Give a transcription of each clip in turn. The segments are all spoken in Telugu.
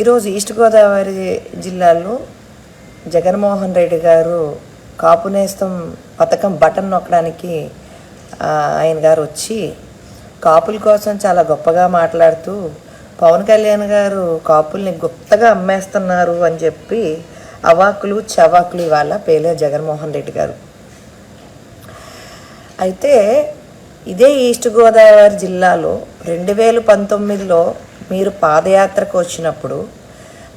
ఈరోజు ఈస్ట్ గోదావరి జిల్లాలో జగన్మోహన్ రెడ్డి గారు కాపు నేస్తం పథకం బటన్ నొక్కడానికి ఆయన గారు వచ్చి కాపుల కోసం చాలా గొప్పగా మాట్లాడుతూ పవన్ కళ్యాణ్ గారు కాపుల్ని గుప్తగా అమ్మేస్తున్నారు అని చెప్పి అవాకులు చవాకులు ఇవాళ పేలే జగన్మోహన్ రెడ్డి గారు. అయితే ఇదే ఈస్ట్ గోదావరి జిల్లాలో రెండు వేల పంతొమ్మిదిలో మీరు పాదయాత్రకు వచ్చినప్పుడు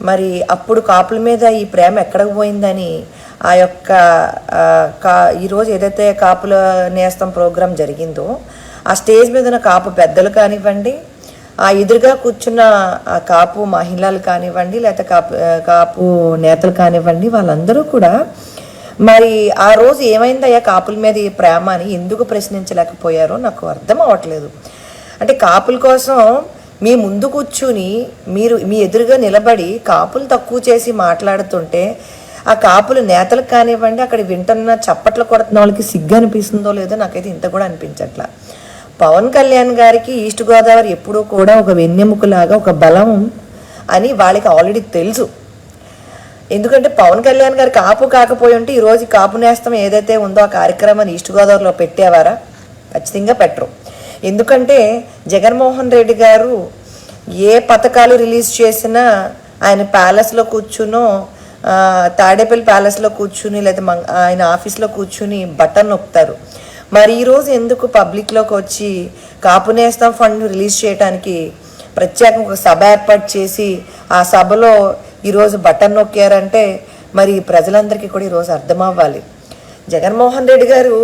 మరి అప్పుడు కాపుల మీద ఈ ప్రేమ ఎక్కడికి పోయిందని ఆ యొక్క కా ఈరోజు ఏదైతే కాపుల నేస్తం ప్రోగ్రాం జరిగిందో ఆ స్టేజ్ మీద ఉన్న కాపు పెద్దలు కానివ్వండి ఆ ఎదురుగా కూర్చున్న ఆ కాపు మహిళలు కానివ్వండి లేకపోతే కాపు కాపు నేతలు కానివ్వండి వాళ్ళందరూ కూడా మరి ఆ రోజు ఏమైందయ్యా కాపుల మీద ఈ ప్రేమ అని ఎందుకు ప్రశ్నించలేకపోయారో నాకు అర్థం అవ్వట్లేదు. అంటే కాపుల కోసం మీ ముందు కూర్చుని మీరు మీ ఎదురుగా నిలబడి కాపులు తక్కువ చేసి మాట్లాడుతుంటే ఆ కాపులు నేతలకు కానివ్వండి అక్కడ వింటున్న చప్పట్లు కొడుతున్న వాళ్ళకి సిగ్గు అనిపిస్తుందో లేదో నాకైతే ఇంత కూడా అనిపించట్లా. పవన్ కళ్యాణ్ గారికి ఈస్ట్ గోదావరి ఎప్పుడూ కూడా ఒక వెన్నెముకలాగా ఒక బలం అని వాళ్ళకి ఆల్రెడీ తెలుసు. ఎందుకంటే పవన్ కళ్యాణ్ గారు కాపు కాకపోయి ఉంటే ఈరోజు కాపు నేస్తం ఏదైతే ఉందో ఆ కార్యక్రమాన్ని ఈస్ట్ గోదావరిలో పెట్టేవారా? ఖచ్చితంగా పెట్టరు. ఎందుకంటే జగన్మోహన్ రెడ్డి గారు ఏ పథకాలు రిలీజ్ చేసినా ఆయన ప్యాలెస్లో కూర్చునో తాడేపల్లి ప్యాలెస్లో కూర్చుని లేదా ఆయన ఆఫీస్లో కూర్చుని బటన్ నొక్కుతారు. మరి ఈరోజు ఎందుకు పబ్లిక్లోకి వచ్చి కాపునేస్తం ఫండ్ రిలీజ్ చేయడానికి ప్రత్యేకంగా ఒక సభ ఏర్పాటు చేసి ఆ సభలో ఈరోజు బటన్ నొక్కారంటే మరి ప్రజలందరికీ కూడా ఈరోజు అర్థం అవ్వాలి. జగన్మోహన్ రెడ్డి గారు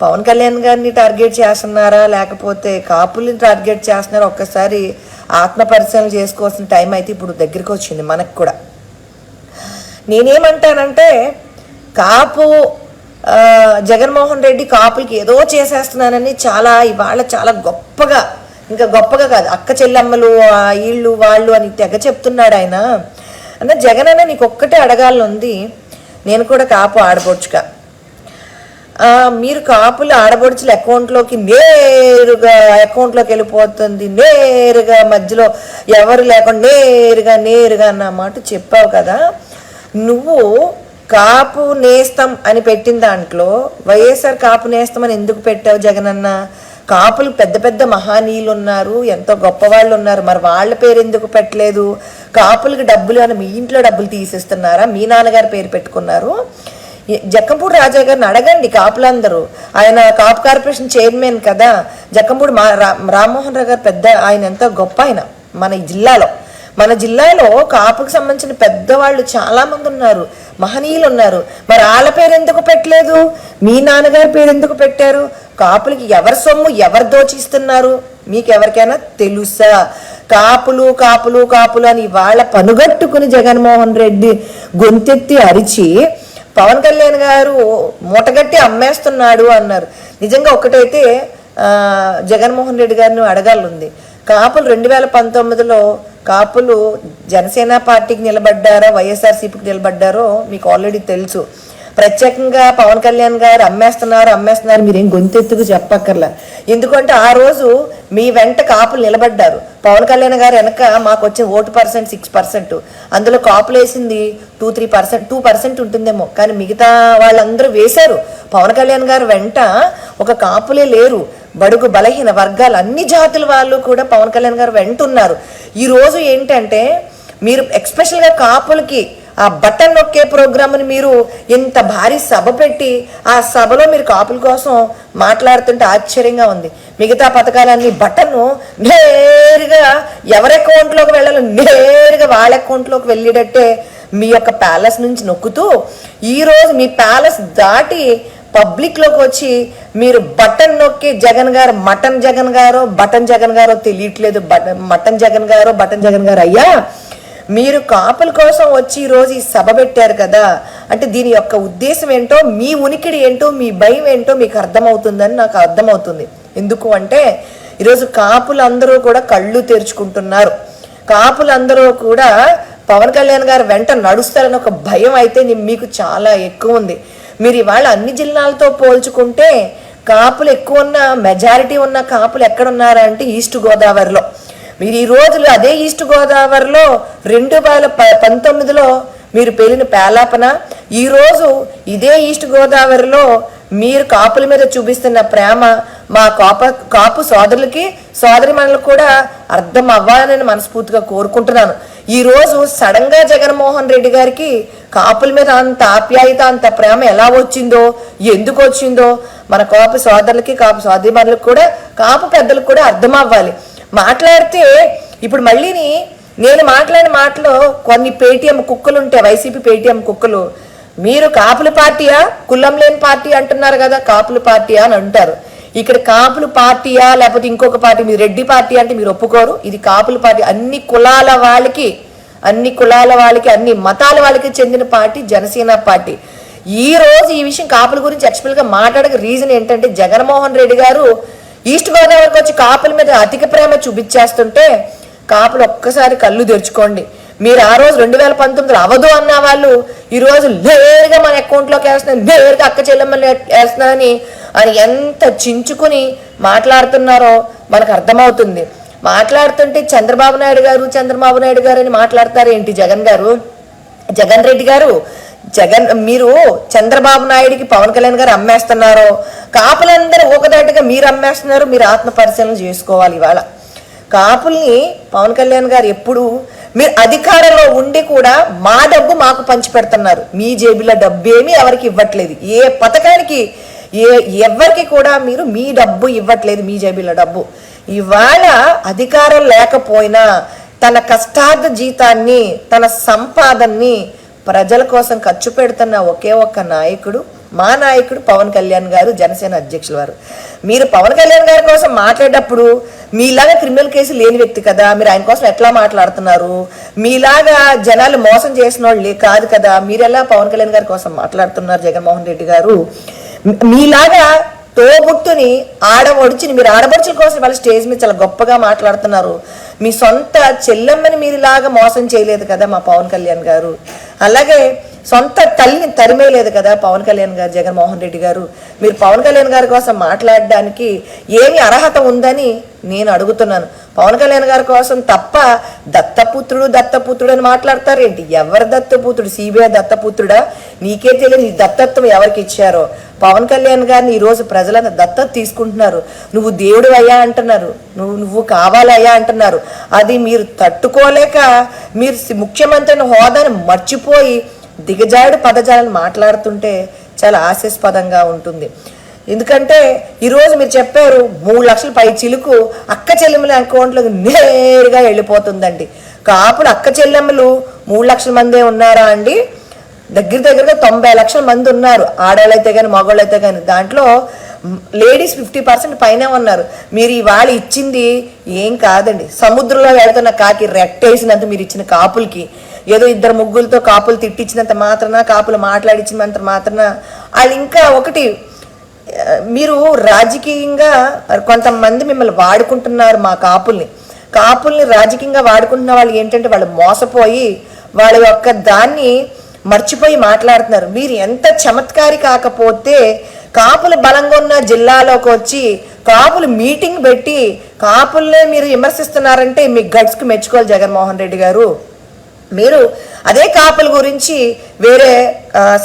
పవన్ కళ్యాణ్ గారిని టార్గెట్ చేస్తున్నారా? లేకపోతే కాపుల్ని టార్గెట్ చేస్తున్నారా? ఒక్కసారి ఆత్మ పరిశీలన చేసుకోవాల్సిన టైం అయితే ఇప్పుడు దగ్గరికి వచ్చింది మనకు కూడా. నేనేమంటానంటే కాపు జగన్మోహన్ రెడ్డి కాపులకి ఏదో చేసేస్తున్నానని చాలా ఇవాళ చాలా గొప్పగా ఇంకా గొప్పగా కాదు అక్క చెల్లెమ్మలు ఆ వీళ్ళు వాళ్ళు అని తెగ చెప్తున్నాడు ఆయన. అన్న జగన్ అన్న నీకు ఒక్కటే అడగాలని ఉంది నేను కూడా కాపు ఆడబొచ్చుగా మీరు కాపులు ఆడబడుచుల అకౌంట్లోకి నేరుగా అకౌంట్లోకి వెళ్ళిపోతుంది. నేరుగా మధ్యలో ఎవరు లేకుండా నేరుగా నేరుగా అన్న మాట చెప్పావు కదా. నువ్వు కాపు నేస్తం అని పెట్టిన దాంట్లో వైఎస్ఆర్ కాపు నేస్తం అని ఎందుకు పెట్టావు జగనన్న? కాపులు పెద్ద పెద్ద మహానీయులు ఉన్నారు ఎంతో గొప్ప వాళ్ళు ఉన్నారు మరి వాళ్ళ పేరు ఎందుకు పెట్టలేదు? కాపులకి డబ్బులు అని మీ ఇంట్లో డబ్బులు తీసిస్తున్నారా? మీ నాన్నగారి పేరు పెట్టుకున్నారు. జక్కంపూడి రాజా గారిని అడగండి కాపులందరూ. ఆయన కాపు కార్పొరేషన్ చైర్మన్ కదా. జక్కంపూడి మా రా- రామ్మోహన్ రావు గారు పెద్ద ఆయన ఎంతో గొప్ప ఆయన మన జిల్లాలో. మన జిల్లాలో కాపుకు సంబంధించిన పెద్దవాళ్ళు చాలా మంది ఉన్నారు. మహనీయులు ఉన్నారు. మరి వాళ్ళ పేరు ఎందుకు పెట్టలేదు? మీ నాన్నగారి పేరు ఎందుకు పెట్టారు? కాపులకి ఎవరి సొమ్ము ఎవరు దోచిస్తున్నారు? మీకు ఎవరికైనా తెలుసా? కాపులు కాపులు కాపులు అని వాళ్ళ పనుగట్టుకుని జగన్మోహన్ రెడ్డి గొంతెత్తి అరిచి పవన్ కళ్యాణ్ గారు మూటగట్టి అమ్మేస్తున్నాడు అన్నారు. నిజంగా ఒకటైతే జగన్మోహన్ రెడ్డి గారిని అడగాలంది కాపులు రెండు వేల పంతొమ్మిదిలో కాపులు జనసేన పార్టీకి నిలబడ్డారో వైఎస్ఆర్సీపీకి నిలబడ్డారో మీకు ఆల్రెడీ తెలుసు. ప్రత్యేకంగా పవన్ కళ్యాణ్ గారు అమ్మేస్తున్నారు అమ్మేస్తున్నారు మీరేం గొంతెత్తుకు చెప్పక్కర్లా. ఎందుకంటే ఆ రోజు మీ వెంట కాపులు నిలబడ్డారు. పవన్ కళ్యాణ్ గారు వెనక మాకు వచ్చిన ఓటు పర్సెంట్ సిక్స్ పర్సెంట్. అందులో కాపులు వేసింది two three percent two percent ఉంటుందేమో. కానీ మిగతా వాళ్ళందరూ వేశారు. పవన్ కళ్యాణ్ గారు వెంట ఒక కాపులే లేరు. బడుగు బలహీన వర్గాలు అన్ని జాతుల వాళ్ళు కూడా పవన్ కళ్యాణ్ గారు వెంట ఉన్నారు. ఈరోజు ఏంటంటే మీరు ఎక్స్పెషల్గా కాపులకి ఆ బటన్ నొక్కే ప్రోగ్రామ్ని మీరు ఇంత భారీ సభ పెట్టి ఆ సభలో మీరు కాపుల కోసం మాట్లాడుతుంటే ఆశ్చర్యంగా ఉంది. మిగతా పథకాలన్నీ బటన్ను నేరుగా ఎవరి అకౌంట్లోకి వెళ్ళాలో నేరుగా వాళ్ళ అకౌంట్లోకి వెళ్ళేటట్టే మీ యొక్క ప్యాలెస్ నుంచి నొక్కుతూ ఈరోజు మీ ప్యాలెస్ దాటి పబ్లిక్లోకి వచ్చి మీరు బటన్ నొక్కి జగన్ గారు మటన్ జగన్ గారో బటన్ జగన్ గారో తెలియట్లేదు బటన్ మటన్ జగన్ గారో బటన్ జగన్ గారు అయ్యా మీరు కాపుల కోసం వచ్చి ఈరోజు ఈ సభ పెట్టారు కదా అంటే దీని యొక్క ఉద్దేశం ఏంటో మీ ఉనికిడి ఏంటో మీ భయం ఏంటో మీకు అర్థమవుతుందని నాకు అర్థమవుతుంది. ఎందుకు అంటే ఈరోజు కాపులందరూ కూడా కళ్ళు తెరుచుకుంటున్నారు. కాపులందరూ కూడా పవన్ కళ్యాణ్ గారు వెంట నడుస్తారని ఒక భయం అయితే మీకు చాలా ఎక్కువ ఉంది. మీరు ఇవాళ అన్ని జిల్లాలతో పోల్చుకుంటే కాపులు ఎక్కువ ఉన్న మెజారిటీ ఉన్న కాపులు ఎక్కడ ఉన్నారంటే ఈస్ట్ గోదావరిలో. మీరు ఈ రోజులు అదే ఈస్ట్ గోదావరిలో రెండు వేల ప- పంతొమ్మిదిలో మీరు పేలిన పేలాపన ఈరోజు ఇదే ఈస్ట్ గోదావరిలో మీరు కాపుల మీద చూపిస్తున్న ప్రేమ మా కాప కాపు సోదరులకి సోదరి కూడా అర్థం అవ్వాలని మనస్ఫూర్తిగా కోరుకుంటున్నాను. ఈరోజు సడన్గా జగన్మోహన్ రెడ్డి గారికి కాపుల మీద అంత ఆప్యాయత అంత ప్రేమ ఎలా వచ్చిందో ఎందుకు వచ్చిందో మన కాపు సోదరులకి కాపు సోదరిమణులకు కూడా కాపు పెద్దలకు కూడా అర్థం అవ్వాలి. మాట్లాడితే ఇప్పుడు మళ్ళీని నేను మాట్లాడిన మాటలో కొన్ని పేటీఎం కుక్కలు ఉంటాయి వైసీపీ పేటీఎం కుక్కలు. మీరు కాపుల పార్టీయా? కులం లేని పార్టీ అంటున్నారు కదా కాపుల పార్టీయా అని అంటారు. ఇక్కడ కాపులు పార్టీయా? లేకపోతే ఇంకొక పార్టీ మీరు రెడ్డి పార్టీ అంటే మీరు ఒప్పుకోరు. ఇది కాపుల పార్టీ. అన్ని కులాల వాళ్ళకి అన్ని కులాల వాళ్ళకి అన్ని మతాల వాళ్ళకి చెందిన పార్టీ జనసేన పార్టీ. ఈ రోజు ఈ విషయం కాపుల గురించి ఎక్స్పెల్గా మాట్లాడక రీజన్ ఏంటంటే జగన్మోహన్ రెడ్డి గారు ఈస్ట్ గోదావరికి వచ్చి కాపుల మీద అధిక ప్రేమ చూపించేస్తుంటే కాపులు ఒక్కసారి కళ్ళు తెరుచుకోండి. మీరు ఆ రోజు రెండు వేల పంతొమ్మిదిలో అవదు అన్న వాళ్ళు ఈరోజు రోజు నేరుగా మన అకౌంట్లోకి వేస్తున్నారు నేరుగా అక్క చెల్లెమ్మని వేస్తున్నారని అని ఎంత చించుకుని మాట్లాడుతున్నారో మనకు అర్థమవుతుంది. మాట్లాడుతుంటే చంద్రబాబు నాయుడు గారు చంద్రబాబు నాయుడు గారు అని మాట్లాడతారు ఏంటి జగన్ గారు? జగన్ రెడ్డి గారు జగన్ మీరు చంద్రబాబు నాయుడికి పవన్ కళ్యాణ్ గారు అమ్మేస్తున్నారో. కాపులందరూ ఒకదాటిగా మీరు అమ్మేస్తున్నారు మీరు ఆత్మ పరిశీలన చేసుకోవాలి ఇవాళ. కాపుల్ని పవన్ కళ్యాణ్ గారు ఎప్పుడు మీరు అధికారంలో ఉండి కూడా మా డబ్బు మాకు పంచి పెడుతున్నారు మీ జేబులో డబ్బు ఏమీ ఎవరికి ఇవ్వట్లేదు. ఏ పథకానికి ఏ ఎవరికి కూడా మీరు మీ డబ్బు ఇవ్వట్లేదు మీ జేబులో డబ్బు. ఇవాళ అధికారం లేకపోయినా తన కష్టార్థ జీతాన్ని తన సంపాదన్ని ప్రజల కోసం ఖర్చు పెడుతున్న ఒకే ఒక్క నాయకుడు మా నాయకుడు పవన్ కళ్యాణ్ గారు జనసేన అధ్యక్షుల వారు. మీరు పవన్ కళ్యాణ్ గారి కోసం మాట్లాడేటప్పుడు మీలాగా క్రిమినల్ కేసు లేని వ్యక్తి కదా మీరు ఆయన కోసం ఎట్లా మాట్లాడుతున్నారు? మీలాగా జనాలు మోసం చేసిన వాళ్ళు కాదు కదా మీరు ఎలా పవన్ కళ్యాణ్ గారి కోసం మాట్లాడుతున్నారు జగన్మోహన్ రెడ్డి గారు? మీలాగా తోబుట్టుని ఆడబడుచుని మీరు ఆడబడుచుల కోసం వాళ్ళ స్టేజ్ మీద చాలా గొప్పగా మాట్లాడుతున్నారు. మీ సొంత చెల్లెమ్మని మీరు ఇలాగా మోసం చేయలేదు కదా మా పవన్ కళ్యాణ్ గారు? అలాగే సొంత తల్లిని తరిమేయలేదు కదా పవన్ కళ్యాణ్ గారు జగన్మోహన్ రెడ్డి గారు. మీరు పవన్ కళ్యాణ్ గారి కోసం మాట్లాడడానికి ఏమి అర్హత ఉందని నేను అడుగుతున్నాను. పవన్ కళ్యాణ్ గారి కోసం తప్ప దత్తపుత్రుడు దత్తపుత్రుడు అని మాట్లాడతారేంటి ఎవరి దత్తపుత్రుడు? సిబిఐ దత్తపుత్రుడా? నీకే తెలియదు నీ దత్తత్వం ఎవరికి ఇచ్చారో. పవన్ కళ్యాణ్ గారిని ఈరోజు ప్రజలంతా దత్తత తీసుకుంటున్నారు. నువ్వు దేవుడు అయ్యా అంటున్నారు. నువ్వు నువ్వు కావాలయ్యా అంటున్నారు. అది మీరు తట్టుకోలేక మీరు ముఖ్యమంత్రిని హోదాను మర్చిపోయి దిగజాడు పదజాలను మాట్లాడుతుంటే చాలా ఆశాస్పదంగా ఉంటుంది. ఎందుకంటే ఈరోజు మీరు చెప్పారు మూడు లక్షల పై చిలుకు అక్క చెల్లెమ్మల అకౌంట్లోకి నేరుగా వెళ్ళిపోతుందండి. కాపులు అక్క చెల్లెమ్మలు మూడు లక్షల మందే ఉన్నారా అండి? దగ్గర దగ్గరగా తొంభై లక్షల మంది ఉన్నారు. ఆడవాళ్ళు అయితే కానీ మగవాళ్ళు అయితే కానీ దాంట్లో లేడీస్ ఫిఫ్టీ పర్సెంట్ పైనే ఉన్నారు. మీరు ఇవాళ ఇచ్చింది ఏం కాదండి. సముద్రంలో వెళ్తున్న కాకి రెట్టేసినంత మీరు ఇచ్చిన కాపులకి. ఏదో ఇద్దరు ముగ్గులతో కాపులు తిట్టించినంత మాత్రాన కాపులు మాట్లాడించినంత మాత్రాన. వాళ్ళు ఇంకా ఒకటి మీరు రాజకీయంగా కొంతమంది మిమ్మల్ని వాడుకుంటున్నారు మా కాపుల్ని. కాపుల్ని రాజకీయంగా వాడుకుంటున్న వాళ్ళు ఏంటంటే వాళ్ళు మోసపోయి వాళ్ళ యొక్క దాన్ని మర్చిపోయి మాట్లాడుతున్నారు. మీరు ఎంత చమత్కారి కాకపోతే కాపులు బలంగా ఉన్న జిల్లాలోకి వచ్చి కాపులు మీటింగ్ పెట్టి కాపుల్నే మీరు విమర్శిస్తున్నారంటే మీ గట్స్కి మెచ్చుకోవాలి జగన్మోహన్ రెడ్డి గారు. మీరు అదే కాపుల గురించి వేరే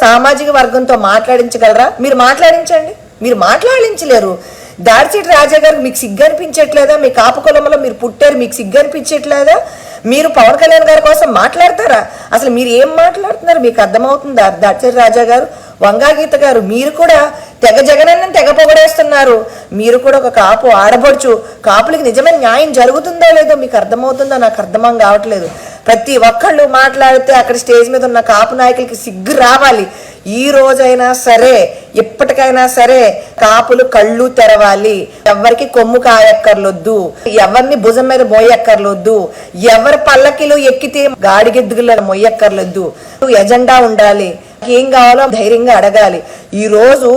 సామాజిక వర్గంతో మాట్లాడించగలరా? మీరు మాట్లాడించండి. మీరు మాట్లాడించలేరు. దాడిచేటి రాజా గారు మీకు సిగ్గు అనిపించట్లేదా మీ కాపు కులంలో మీరు పుట్టారు మీకు సిగ్గు అనిపించట్లేదా మీరు పవన్ కళ్యాణ్ గారి కోసం మాట్లాడతారా? అసలు మీరు ఏం మాట్లాడుతున్నారు? మీకు అర్థమవుతుందా? దాడిచేటి రాజా గారు వంగాగీత గారు మీరు కూడా తెగ జగనన్న తెగ పొగడేస్తున్నారు. మీరు కూడా ఒక కాపు ఆడబడుచు కాపులకి నిజమైన న్యాయం జరుగుతుందో లేదో మీకు అర్థమవుతుందో నాకు అర్థం కావట్లేదు. ప్రతి ఒక్కళ్ళు మాట్లాడితే అక్కడ స్టేజ్ మీద ఉన్న కాపు నాయకులకి సిగ్గు రావాలి. ఈ రోజైనా సరే ఎప్పటికైనా సరే కాపులు కళ్ళు తెరవాలి. ఎవరికి కొమ్ము కాయక్కర్లొద్దు. ఎవరిని భుజం మీద మోయక్కర్లొద్దు. ఎవరి పల్లకిలో ఎక్కితే గాడిగెద్దుగుల మొయ్యక్కర్లొద్దు ఎజెండా ఉండాలి. ఏం కావాలో ధైర్యంగా అడగాలి. ఈ రోజు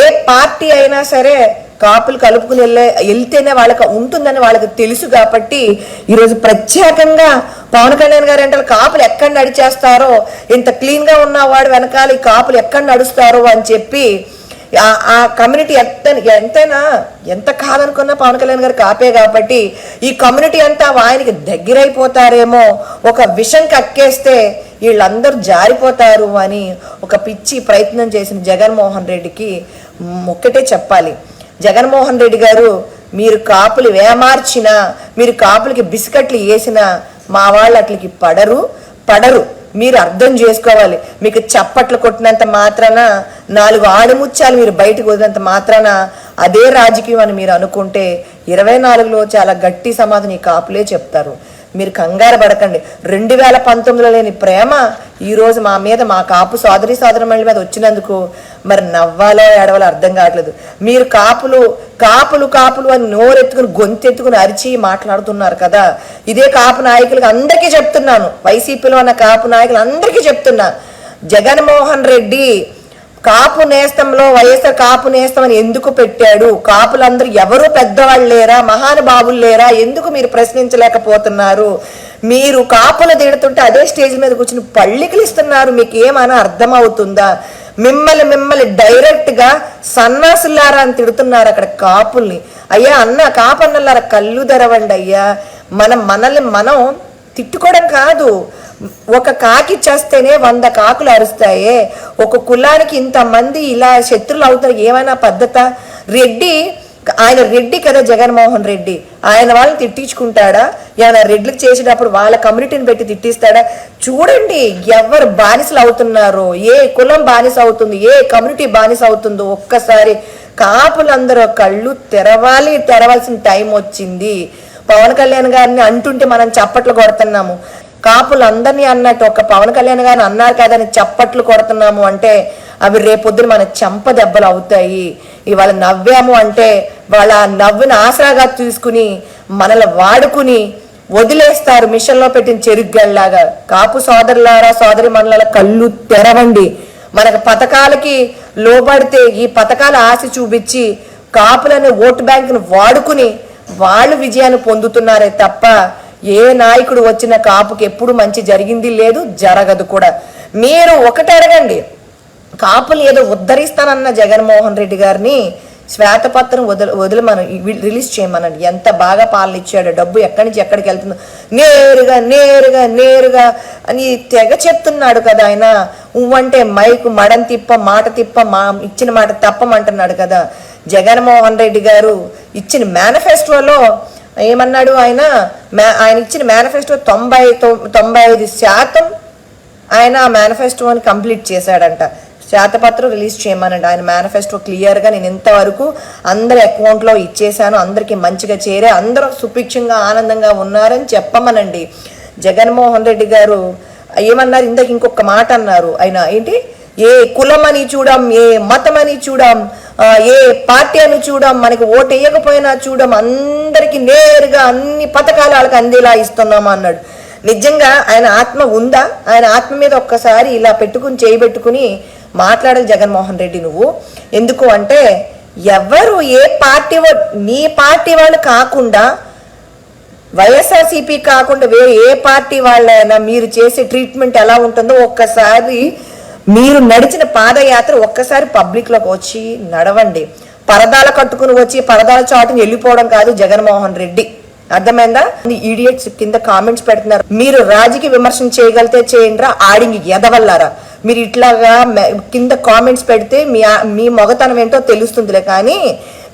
ఏ పార్టీ అయినా సరే కాపులు కలుపుకుని వెళ్ళే వెళ్తేనే వాళ్ళకి ఉంటుందని వాళ్ళకి తెలుసు కాబట్టి ఈరోజు ప్రత్యేకంగా పవన్ కళ్యాణ్ గారు అంటే కాపులు ఎక్కడ నడిచేస్తారో ఇంత క్లీన్గా ఉన్నవాడు వెనకాల ఈ కాపులు ఎక్కడ నడుస్తారో అని చెప్పి ఆ- ఆ కమ్యూనిటీ ఎంత ఎంతైనా ఎంత కాదనుకున్నా పవన్ కళ్యాణ్ గారు కాపే కాబట్టి ఈ కమ్యూనిటీ అంతా ఆయనకి దగ్గరైపోతారేమో ఒక విషం కక్కేస్తే వీళ్ళందరూ జారిపోతారు అని ఒక పిచ్చి ప్రయత్నం చేసిన జగన్మోహన్ రెడ్డికి ఒక్కటే చెప్పాలి. జగన్మోహన్ రెడ్డి గారు మీరు కాపులు వేమార్చినా మీరు కాపులకి బిస్కెట్లు వేసినా మా వాళ్ళు అట్లకి పడరు పడరు. మీరు అర్థం చేసుకోవాలి. మీకు చప్పట్లు కొట్టినంత మాత్రాన నాలుగు ఆడుముత్యాలు మీరు బయటకు వదిలినంత మాత్రాన అదే రాజకీయం అని మీరు అనుకుంటే ఇరవై నాలుగులో చాలా గట్టి సమాధానం ఈ కాపులే చెప్తారు. మీరు కంగారు పడకండి. రెండు వేల పంతొమ్మిదిలో లేని ప్రేమ ఈరోజు మా మీద మా కాపు సోదరి సోదరుమణుల మీద వచ్చినందుకు మరి నవ్వాలో ఏడవాలో అర్థం కావట్లేదు. మీరు కాపులు కాపులు కాపులు అని నోరెత్తుకుని గొంతెత్తుకుని అరిచి మాట్లాడుతున్నారు కదా. ఇదే కాపు నాయకులకు అందరికీ చెప్తున్నాను. వైసీపీలో ఉన్న కాపు నాయకులు అందరికీ చెప్తున్నా. జగన్మోహన్ రెడ్డి కాపు నేస్తంలో వైఎస్ఆర్ కాపు నేస్తం అని ఎందుకు పెట్టాడు? కాపులందరూ ఎవరు పెద్దవాళ్ళు లేరా? మహానుభావులు లేరా? ఎందుకు మీరు ప్రశ్నించలేకపోతున్నారు? మీరు కాపులు తిడుతుంటే అదే స్టేజ్ మీద కూర్చుని పళ్ళికలు ఇస్తున్నారు. మీకు ఏమైనా అర్థమవుతుందా? మిమ్మల్ని మిమ్మల్ని డైరెక్ట్గా సన్నాసులారా అని తిడుతున్నారు అక్కడ కాపుల్ని. అయ్యా అన్న కాపన్నలారా కళ్ళు తెరవండి అయ్యా. మనం మనల్ని మనం తిట్టుకోవడం కాదు. ఒక కాకి చేస్తేనే వంద కాకులు అరుస్తాయే. ఒక కులానికి ఇంతమంది ఇలా శత్రులు అవుతారు ఏమైనా పద్ధత? రెడ్డి ఆయన రెడ్డి కదా జగన్మోహన్ రెడ్డి. ఆయన వాళ్ళని తిట్టించుకుంటాడా? ఆయన రెడ్లకు చేసేటప్పుడు వాళ్ళ కమ్యూనిటీని పెట్టి తిట్టిస్తాడా? చూడండి ఎవరు బానిసలు అవుతున్నారు ఏ కులం బానిస అవుతుంది ఏ కమ్యూనిటీ బానిస అవుతుందో ఒక్కసారి కాపులందరూ కళ్ళు తెరవాలి తెరవాల్సిన టైం వచ్చింది. పవన్ కళ్యాణ్ గారిని అంటుంటే మనం చప్పట్లు కొడుతున్నాము. కాపులందరినీ అన్నట్టు ఒక పవన్ కళ్యాణ్ గారిని అన్నారు కదని చప్పట్లు కొడుతున్నాము అంటే అవి రేపొద్దున మన చెంప దెబ్బలు అవుతాయి. ఇవాళ నవ్వాము అంటే వాళ్ళ ఆ నవ్వుని ఆసరాగా తీసుకుని మనల్ని వాడుకుని వదిలేస్తారు మిషన్లో పెట్టిన చెరుగ్గల్లాగా కాపు సోదరులారా సోదరి మనల కళ్ళు తెరవండి. మనకు పథకాలకి లోబడితే ఈ పథకాల ఆశ చూపించి కాపులనే ఓటు బ్యాంకును వాడుకుని వాళ్ళు విజయాన్ని పొందుతున్నారే తప్ప ఏ నాయకుడు వచ్చిన కాపుకి ఎప్పుడు మంచి జరిగింది లేదు జరగదు కూడా. మీరు ఒకటి అడగండి. కాపులు ఏదో ఉద్ధరిస్తానన్న జగన్మోహన్ రెడ్డి గారిని శ్వేతపత్రం వదిలి మనం రిలీజ్ చేయమనండి. ఎంత బాగా పాలన ఇచ్చాడు డబ్బు ఎక్కడి నుంచి ఎక్కడికి వెళ్తుందో. నేరుగా నేరుగా నేరుగా అని తెగ చెప్తున్నాడు కదా ఆయన. ఉవ్వంటే మైకు మడం తిప్ప మాట తిప్ప మా ఇచ్చిన మాట తప్పమంటున్నాడు కదా. జగన్మోహన్ రెడ్డి గారు ఇచ్చిన మేనిఫెస్టోలో ఏమన్నాడు ఆయన? ఆయన ఇచ్చిన మేనిఫెస్టో తొంభై తొంభై ఐదు శాతం ఆయన ఆ మేనిఫెస్టోని కంప్లీట్ చేశాడంట. శాతపత్రం రిలీజ్ చేయమనండి. ఆయన మేనిఫెస్టో క్లియర్గా నేను ఇంతవరకు అందరి అకౌంట్లో ఇచ్చేశాను. అందరికీ మంచిగా చేరే అందరూ సుభిక్షంగా ఆనందంగా ఉన్నారని చెప్పమనండి. జగన్మోహన్ రెడ్డి గారు ఏమన్నారు? ఇందాక ఇంకొక మాట అన్నారు. ఆయన ఏంటి? ఏ కులం అని చూడం ఏ మతం అని చూడం ఏ పార్టీ అని చూడం మనకి ఓటు వేయకపోయినా చూడం అందరికి నేరుగా అన్ని పథకాలు వాళ్ళకి అందేలా ఇస్తున్నాం అన్నాడు. నిజంగా ఆయన ఆత్మ ఉందా? ఆయన ఆత్మ మీద ఒక్కసారి ఇలా పెట్టుకుని చేయబెట్టుకుని మాట్లాడాలి జగన్మోహన్ రెడ్డి నువ్వు. ఎందుకు అంటే ఎవరు ఏ పార్టీ నీ పార్టీ వాళ్ళు కాకుండా వైఎస్ఆర్సీపీ కాకుండా వేరే ఏ పార్టీ వాళ్ళైనా మీరు చేసే ట్రీట్మెంట్ ఎలా ఉంటుందో ఒక్కసారి మీరు నడిచిన పాదయాత్ర ఒక్కసారి పబ్లిక్లోకి వచ్చి నడవండి. పరదాల కట్టుకుని వచ్చి పరదాల చాటుని వెళ్ళిపోవడం కాదు జగన్మోహన్ రెడ్డి. అర్థమైందా? ఈడియట్స్ కింద కామెంట్స్ పెడుతున్నారు. మీరు రాజకీయ విమర్శన చేయగలితే చేయండిరా ఆడింగి ఎదవల్లారా? మీరు ఇట్లాగా కింద కామెంట్స్ పెడితే మీ మీ మొగతనం ఏంటో తెలుస్తుందిలే కానీ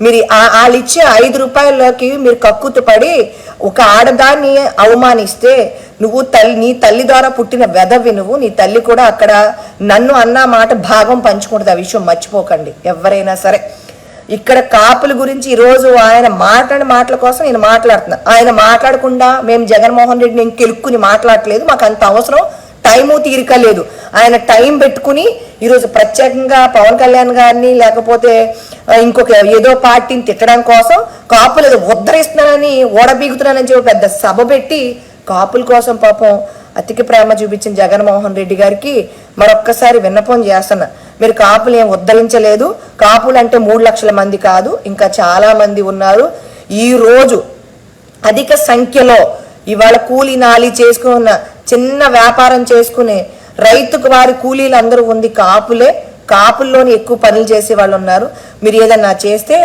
మీరు వాళ్ళు ఇచ్చే ఐదు రూపాయలకి మీరు కక్కుతు పడి ఒక ఆడదాన్ని అవమానిస్తే నువ్వు తల్లి నీ తల్లి ద్వారా పుట్టిన వెదవి నువ్వు నీ తల్లి కూడా అక్కడ నన్ను అన్న మాట భాగం పంచుకుంటుంది ఆ విషయం మర్చిపోకండి. ఎవరైనా సరే. ఇక్కడ కాపుల గురించి ఈరోజు ఆయన మాట్లాడిన మాటల కోసం నేను మాట్లాడుతున్నా. ఆయన మాట్లాడకుండా మేము జగన్మోహన్ రెడ్డి నేను కెలుక్కుని మాట్లాడట్లేదు. మాకు అంత అవసరం. టైము తీరిక లేదు. ఆయన టైం పెట్టుకుని ఈరోజు ప్రత్యేకంగా పవన్ కళ్యాణ్ గారిని లేకపోతే ఇంకొక ఏదో పార్టీని తిట్టడం కోసం కాపులు ఏదో ఉద్ధరిస్తున్నానని ఓడబీగుతున్నానని చెప్పి పెద్ద సభ పెట్టి కాపుల కోసం పాపం అతికి ప్రేమ చూపించిన జగన్మోహన్ రెడ్డి గారికి మరొక్కసారి విన్నపం చేస్తున్నా. మీరు కాపులు ఏం ఉద్ధరించలేదు. కాపులు అంటే మూడు లక్షల మంది కాదు ఇంకా చాలా మంది ఉన్నారు. ఈ రోజు అధిక సంఖ్యలో ఇవాళ కూలీ నాలి చేసుకున్న చిన్న వ్యాపారం చేసుకునే రైతుకు వారి కూలీలు అందరూ ఉంది కాపులే. కాపుల్లోని ఎక్కువ పనులు చేసే వాళ్ళు ఉన్నారు. మీరు ఏదన్నా చేస్తే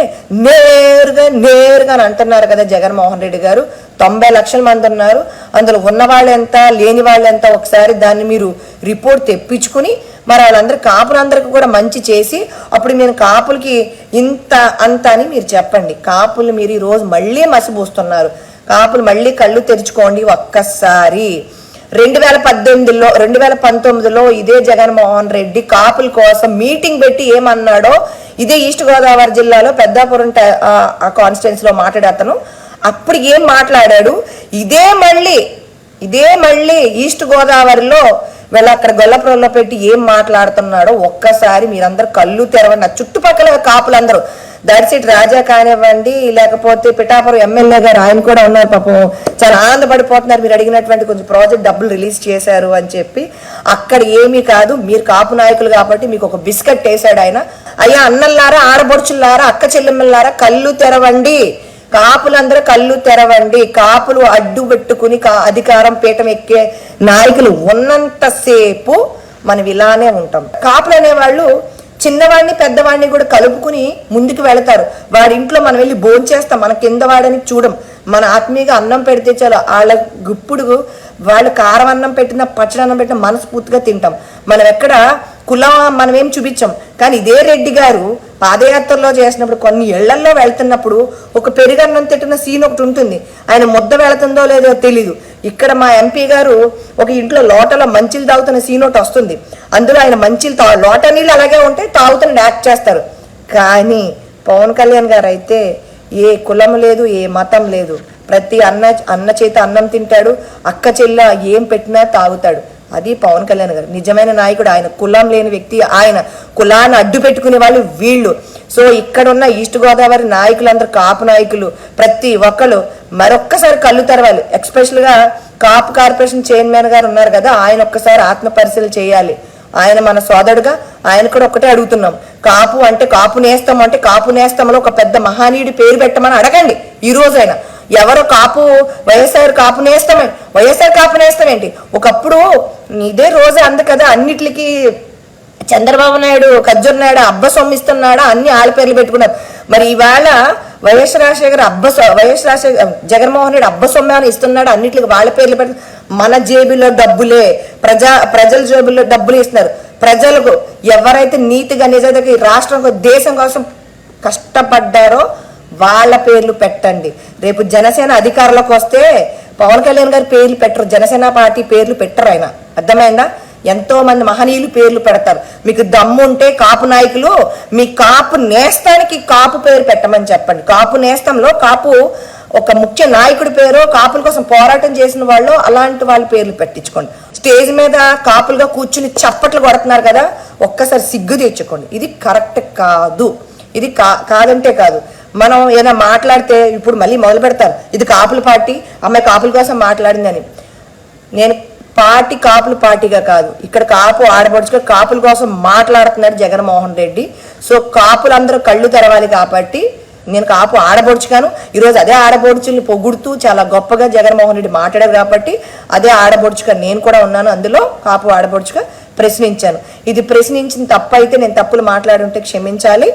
నేరుగా నేరుగా అని అంటున్నారు కదా జగన్మోహన్ రెడ్డి గారు. తొంభై లక్షల మంది ఉన్నారు. అందులో ఉన్నవాళ్ళు ఎంత లేని వాళ్ళు ఎంత ఒకసారి దాన్ని మీరు రిపోర్ట్ తెప్పించుకుని మరి వాళ్ళందరూ కాపులందరికీ కూడా మంచి చేసి అప్పుడు నేను కాపులకి ఇంత అంత అని మీరు చెప్పండి. కాపులు మీరు ఈ రోజు మళ్ళీ మసిపోస్తున్నారు కాపులు మళ్ళీ కళ్ళు తెరుచుకోండి ఒక్కసారి. రెండు వేల పద్దెనిమిదిలో రెండు వేల పంతొమ్మిదిలో ఇదే జగన్మోహన్ రెడ్డి కాపుల కోసం మీటింగ్ పెట్టి ఏమన్నాడో ఇదే ఈస్ట్ గోదావరి జిల్లాలో పెద్దాపురం ట- ఆ- ఆ కాన్స్టిట్యున్సీలో మాట్లాడే అతను. అప్పుడు ఏం మాట్లాడాడు? ఇదే మళ్ళీ ఇదే మళ్ళీ ఈస్ట్ గోదావరిలో వీళ్ళు అక్కడ గొల్లపురంలో పెట్టి ఏం మాట్లాడుతున్నాడో ఒక్కసారి మీరందరూ కళ్ళు తెరవండి. ఆ చుట్టుపక్కల కాపులందరూ. ఇట్ రాజా కానివ్వండి లేకపోతే పిఠాపురం ఎమ్మెల్యే గారు ఆయన కూడా ఉన్నారు పాపం. చాలా ఆనందపడిపోతున్నారు. మీరు అడిగినటువంటి కొంచెం ప్రాజెక్ట్ డబ్బులు రిలీజ్ చేశారు అని చెప్పి. అక్కడ ఏమీ కాదు. మీరు కాపు నాయకులు కాబట్టి మీకు ఒక బిస్కెట్ వేసాడు ఆయన. అయ్యా అన్నల్లారా ఆడబొడుచుల్లారా అక్క చెల్లెమ్మల్లారా కళ్ళు తెరవండి. కాపులందరూ కళ్ళు తెరవండి. కాపులు అడ్డు పెట్టుకుని కా- అధికారం పీఠం ఎక్కే నాయకులు ఉన్నంతసేపు మనం ఇలానే ఉంటాం. కాపులు అనేవాళ్ళు చిన్నవాడిని పెద్దవాడిని కూడా కలుపుకుని ముందుకు వెళతారు. వాడి ఇంట్లో మనం వెళ్ళి భోంచేస్తాం మన కింద వాడని చూడం. మన ఆత్మీయగా అన్నం పెడితే చాలు వాళ్ళ గుప్పుడు వాళ్ళు కారం అన్నం పెట్టిన పచ్చడి అన్నం పెట్టిన మనస్ఫూర్తిగా తింటాం. మనం ఎక్కడ కులం మనం ఏం చూపించాం. కానీ ఇదే రెడ్డి గారు పాదయాత్రలో చేసినప్పుడు కొన్ని ఇళ్ళల్లో వెళ్తున్నప్పుడు ఒక పెరుగన్నం తిట్టిన సీన్ ఒకటి ఉంటుంది. ఆయన ముద్ద వెళుతుందో లేదో తెలీదు. ఇక్కడ మా ఎంపీ గారు ఒక ఇంట్లో లోటలో మంచిలు తాగుతున్న సీన్ ఒకటి వస్తుంది. అందులో ఆయన మంచిలు తా లోట నీళ్ళు అలాగే ఉంటే తాగుతున్న యాక్ట్ చేస్తారు. కానీ పవన్ కళ్యాణ్ గారు అయితే ఏ కులం లేదు ఏ మతం లేదు. ప్రతి అన్న అన్న చేత అన్నం తింటాడు అక్క చెల్ల ఏం పెట్టినా తాగుతాడు. అది పవన్ కళ్యాణ్ గారు. నిజమైన నాయకుడు ఆయన. కులం లేని వ్యక్తి ఆయన. కులాన్ని అడ్డు పెట్టుకునే వాళ్ళు వీళ్ళు. సో ఇక్కడ ఉన్న ఈస్ట్ గోదావరి నాయకులందరూ కాపు నాయకులు. ప్రతి ఒక్కరు మరొక్కసారి కళ్ళు తెరవాలి. ఎక్స్పెషల్గా కాపు కార్పొరేషన్ చైర్మన్ గారు ఉన్నారు కదా ఆయన ఒక్కసారి ఆత్మ పరిశీలన చేయాలి. ఆయన మన సోదరుడుగా ఆయన కూడా ఒకటే అడుగుతున్నాం. కాపు అంటే కాపు నేస్తాం అంటే కాపు నేస్తంలో ఒక పెద్ద మహానీయుడి పేరు పెట్టమని అడగండి. ఈ రోజైనా. ఎవరో కాపు? వైఎస్ఆర్ కాపు నేస్తామే వైఎస్ఆర్ కాపు నేస్తామేంటి ఒకప్పుడు ఇదే రోజు అంది కదా అన్నిటికి చంద్రబాబు నాయుడు ఖర్జూర్ అబ్బ సొమ్మిస్తున్నాడా అన్ని ఆళ్ళ పేర్లు పెట్టుకున్నారు. మరి ఇవాళ వైఎస్ రాజశేఖర్ అబ్బ సొ- వైఎస్ రాజశేఖర్ జగన్మోహన్ రెడ్డి అబ్బ సొమ్మె అని ఇస్తున్నాడు అన్నిటికి వాళ్ళ పేర్లు పెట్టు మన జేబులో డబ్బులే ప్రజా ప్రజల జేబుల్లో డబ్బులు ఇస్తున్నారు. ప్రజలకు ఎవరైతే నీతిగా నిజాయితీగా రాష్ట్రం దేశం కోసం కష్టపడ్డారో వాళ్ళ పేర్లు పెట్టండి. రేపు జనసేన అధికారంలోకి వస్తే పవన్ కళ్యాణ్ గారి పేర్లు పెట్టరు జనసేన పార్టీ పేర్లు పెట్టరు ఆయన. అర్థమైందా? ఎంతో మంది మహనీయులు పేర్లు పెడతారు. మీకు దమ్ము ఉంటే కాపు నాయకులు మీ కాపు నేస్తానికి కాపు పేరు పెట్టమని చెప్పండి. కాపు నేస్తంలో కాపు ఒక ముఖ్య నాయకుడి పేరు కాపుల కోసం పోరాటం చేసిన వాళ్ళు అలాంటి వాళ్ళ పేర్లు పెట్టించుకోండి. స్టేజ్ మీద కాపులుగా కూర్చుని చప్పట్లు కొడుతున్నారు కదా ఒక్కసారి సిగ్గు తెచ్చుకోండి ఇది కరెక్ట్ కాదు. ఇది కా కాదంటే కాదు. మనం ఏదైనా మాట్లాడితే ఇప్పుడు మళ్ళీ మొదలు పెడతారు. ఇది కాపుల పార్టీ అమ్మాయి కాపుల కోసం మాట్లాడిందని. నేను పార్టీ కాపుల పార్టీగా కాదు. ఇక్కడ కాపు ఆడపడుచుగా కాపుల కోసం మాట్లాడుతున్నాడు జగన్మోహన్ రెడ్డి. సో కాపులందరూ కళ్ళు తెరవాలి కాబట్టి నేను కాపు ఆడబొడుచుగాను ఈరోజు అదే ఆడబొడుచుల్ని పొగుడుతూ చాలా గొప్పగా జగన్మోహన్ రెడ్డి మాట్లాడారు కాబట్టి అదే ఆడబొడుచుగా నేను కూడా ఉన్నాను. అందులో కాపు ఆడబొడుచుగా ప్రశ్నించాను. ఇది ప్రశ్నించిన తప్పు అయితే నేను తప్పులు మాట్లాడుంటే క్షమించాలి.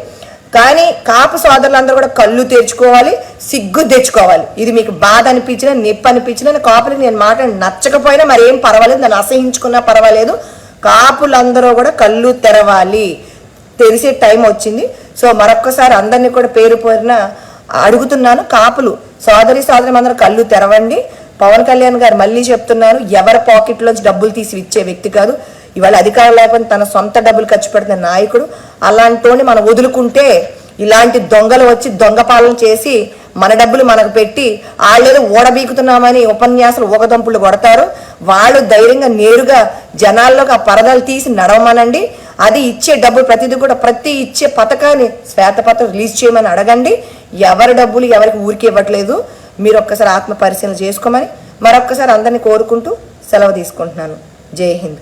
కానీ కాపు సోదరులందరూ కూడా కళ్ళు తెరుచుకోవాలి సిగ్గు తెచ్చుకోవాలి. ఇది మీకు బాధ అనిపించినా నొప్పి అనిపించినా కాపులు నేను మాట నచ్చకపోయినా మరి ఏం పర్వాలేదు నన్ను అసహించుకున్నా పర్వాలేదు. కాపులందరూ కూడా కళ్ళు తెరవాలి. తెరిసే టైం వచ్చింది. సో మరొక్కసారి అందరినీ కూడా పేరు పేరున అడుగుతున్నాను. కాపులు సోదరి సోదరి అందరూ కళ్ళు తెరవండి. పవన్ కళ్యాణ్ గారు మళ్ళీ చెప్తున్నారు ఎవరి పాకెట్లోంచి డబ్బులు తీసి ఇచ్చే వ్యక్తి కాదు. ఇవాళ అధికారం లేకపోతే తన సొంత డబ్బులు ఖర్చు పెడుతున్న నాయకుడు అలాంటోని మనం వదులుకుంటే ఇలాంటి దొంగలు వచ్చి దొంగ పాలన చేసి మన డబ్బులు మనకు పెట్టి వాళ్ళేదో ఓడబీకుతున్నామని ఉపన్యాసాలు ఊగదంపులు కొడతారు. వాళ్ళు ధైర్యంగా నేరుగా జనాల్లోకి ఆ పరదాలు తీసి నడవమనండి. అది ఇచ్చే డబ్బులు ప్రతిదీ కూడా ప్రతి ఇచ్చే పథకాన్ని శ్వేతపత్రం రిలీజ్ చేయమని అడగండి. ఎవరి డబ్బులు ఎవరికి ఊరికి ఇవ్వట్లేదు. మీరు ఒక్కసారి ఆత్మ పరిశీలన చేసుకోమని మరొక్కసారి అందరినీ కోరుకుంటూ సెలవు తీసుకుంటున్నాను. జై హింద్.